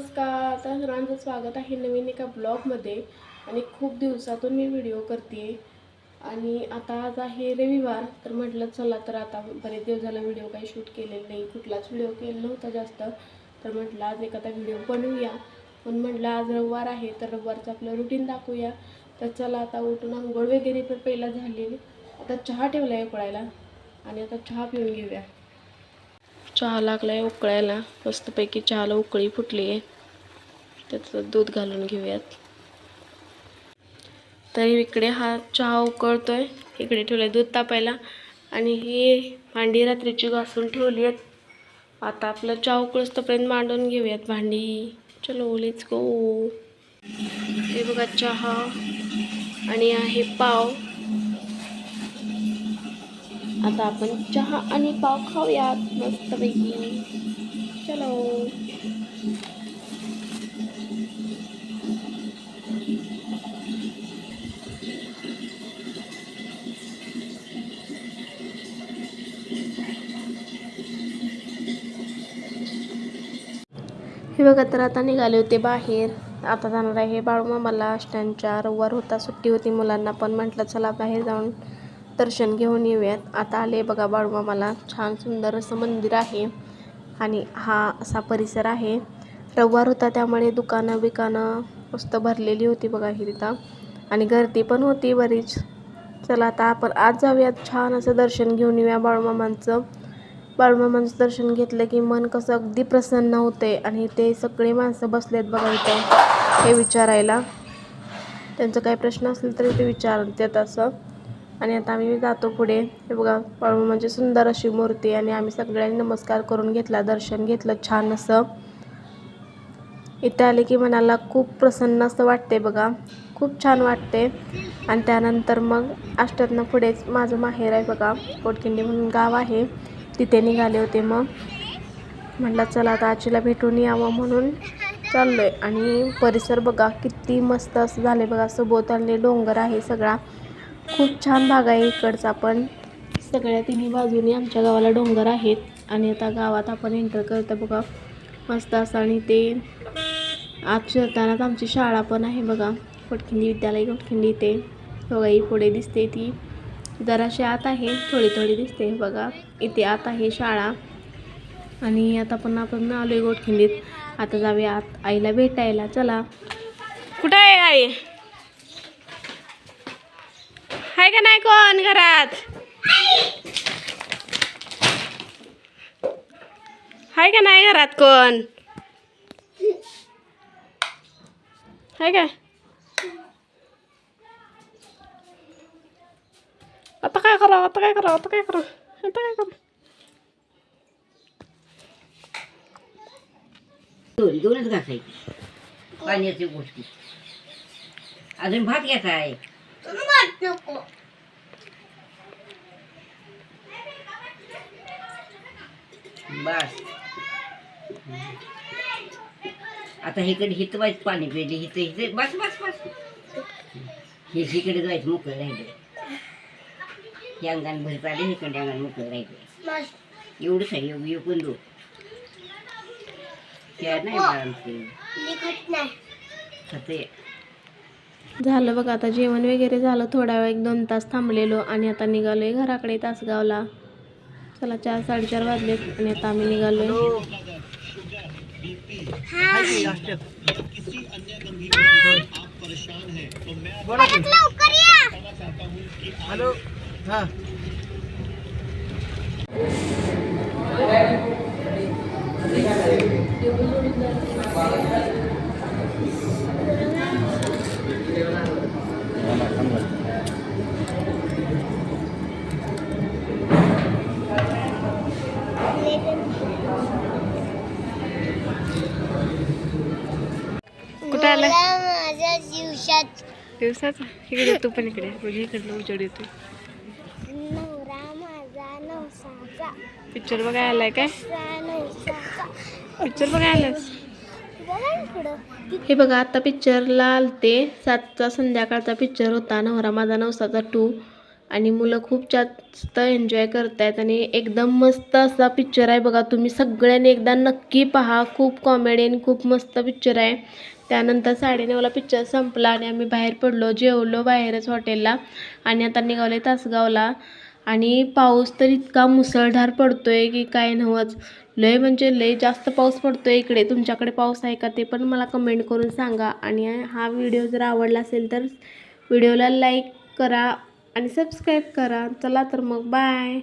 सर्वांचं स्वागत आहे नवीन एका ब्लॉगमध्ये. आणि खूप दिवसातून मी व्हिडिओ करते आणि आता आज आहे रविवार तर म्हटलं चला तर आता बरेच दिवस झाला व्हिडिओ काही शूट केलेला नाही कुठलाच व्हिडिओ केला नव्हता जास्त. तर म्हटलं आज एखादा व्हिडिओ बनवूया. पण म्हटलं आज रविवार आहे तर रविवारचं आपलं रुटीन दाखवूया. तर चला आता उठून आंघोळ वगैरे तर पहिला झालेली. आता चहा ठेवला आहे उकळायला आणि आता चहा पिऊन घेऊया. चहा लागलाय उकळायला. मस्तपैकी चहाला उकळी फुटली आहे त्याचं दूध घालून घेऊयात. तर इकडे हा चहा उकळतोय. इकडे ठेवलाय दूध तापायला. आणि ही भांडी रात्रीची घासून ठेवली आहेत आता आपलं चहा उकळसतापर्यंत मांडून घेऊयात भांडी. चलो लेट्स गो हे बघा चहा. आणि आहे पाव. आता आपण चहा आणि पाव खाऊयात मस्तपैकी. चलो. हे बघा तर आता निघाले होते बाहेर. आता जाणार आहे बाळूमामाला. अष्टांच्या रविवार होता सुट्टी होती मुलांना पण म्हटलं चला बाहेर जाऊन दर्शन घेऊन येऊयात. आता आले बघा बाळूमामाला छान सुंदर असं मंदिर आहे. आणि हा असा परिसर आहे. रविवार होता त्यामुळे दुकानं बिकानं मस्त भरलेली होती बघा ही तिथं. आणि गर्दी पण होती बरीच. चला आता आपण आज जाऊयात. छान असं दर्शन घेऊन येऊया बाळूमामांचं. बाळूमामांचं दर्शन घेतलं की मन कसं अगदी प्रसन्न होते आणि ते सगळे माणसं बसलेत बघा इथं. हे विचारायला. त्यांचं काही प्रश्न असेल तरी ते विचारतात असं. आणि आता आम्ही जातो पुढे. हे बघा म्हणजे सुंदर अशी मूर्ती आणि आम्ही सगळ्यांनी नमस्कार करून घेतला दर्शन घेतलं छान असं. इथे आले की मनाला खूप प्रसन्न असं वाटते बघा. खूप छान वाटते आणि त्यानंतर मग अष्टातनं पुढेच माझं माहेर आहे बघा. कोटकिंडी म्हणून गाव आहे. तिथे निघाले होते मग. म्हटलं चला आता आजीला भेटून यावं म्हणून चाललो आहे आणि परिसर बघा किती मस्त असं झाले बघा. सभोवतालने डोंगर आहे सगळा. खूप छान भाग आहे इकडचा पण. सगळ्या तिन्ही बाजूनी आमच्या गावाला डोंगर आहेत आणि आता गावात आपण एंटर करतो बघा. मस्त असं आणि ते आत शिरतानाच आमची शाळा पण आहे बघा. कोटखिंडी विद्यालय कोटखिंडी इथे. बघा ही पुढे दिसते ती. जराशी आत आहे थोडी थोडी दिसते बघा. इथे आत आहे शाळा. आणि आता पण आपण आलोय गोटखिंडीत आता जाऊया आत. आईला भेटायला. चला. कुठं आहे आई? आहे का नाही कोण घरात? आहे का नाही घरात कोण? आहे काय आता काय करावं आता काय करा आता काय करा आता काय करा दोन दोनच घासायची. पाण्याची गोष्टी. अजून भात घ्यायचा आहे. बस. आता इकडे हित व्हायचं पाणी पिले हित हित. बस बस बस. हे इकडे जायचं मोकळं राहिलं हे अंगान भरत आले इकडे अंगान मोकळं राहिलं एवढंच आहे एवढं एकूण दो त्या नाही बाळांचे. खाते झालं बघा आता जेवण वगैरे झालं थोडा वेळ एक दोन तास थांबलेलो आणि आता निघालोय घराकडे तासगावला. चला चार साडेचार वाजलेत आणि आता आम्ही निघालोय. हॅलो हा कुठं आलाय? माझ्या दिवसात दिवसाचा? इकडे तू पण इकडे. म्हणजे इकडलं उजेड येतोय नवरा माझा नवसाचा. पिक्चर बघायला आलाय काय? सा नवसाचा. पिक्चर बघायला आलास बघा ना पुढं हे बघा आता पिक्चरला आलते. सातचा संध्याकाळचा पिक्चर होता. नवरा माझा नवसाचा टू आणि मुलं खूप जास्त एन्जॉय करत आहेत आणि एकदम मस्त असा पिक्चर आहे बघा. तुम्ही सगळ्यांनी एकदा नक्की पहा. खूप कॉमेडी आणि खूप मस्त पिक्चर आहे. त्यानंतर साडेनऊला पिक्चर संपला आणि आम्ही बाहेर पडलो जेवलो बाहेरच हॉटेलला आणि आता निघाले तासगावला. आणि पाऊस तर इतका मुसळधार पडतो आहे की काय नव्हच लय म्हणजे लय जास्त पाऊस पडतो आहे इकडे. तुमच्याकडे पाऊस आहे का ते पण मला कमेंट करून सांगा. आणि हा व्हिडिओ जर आवडला असेल तर व्हिडिओला लाईक करा. आणि सबस्क्राईब करा. चला तर मग बाय.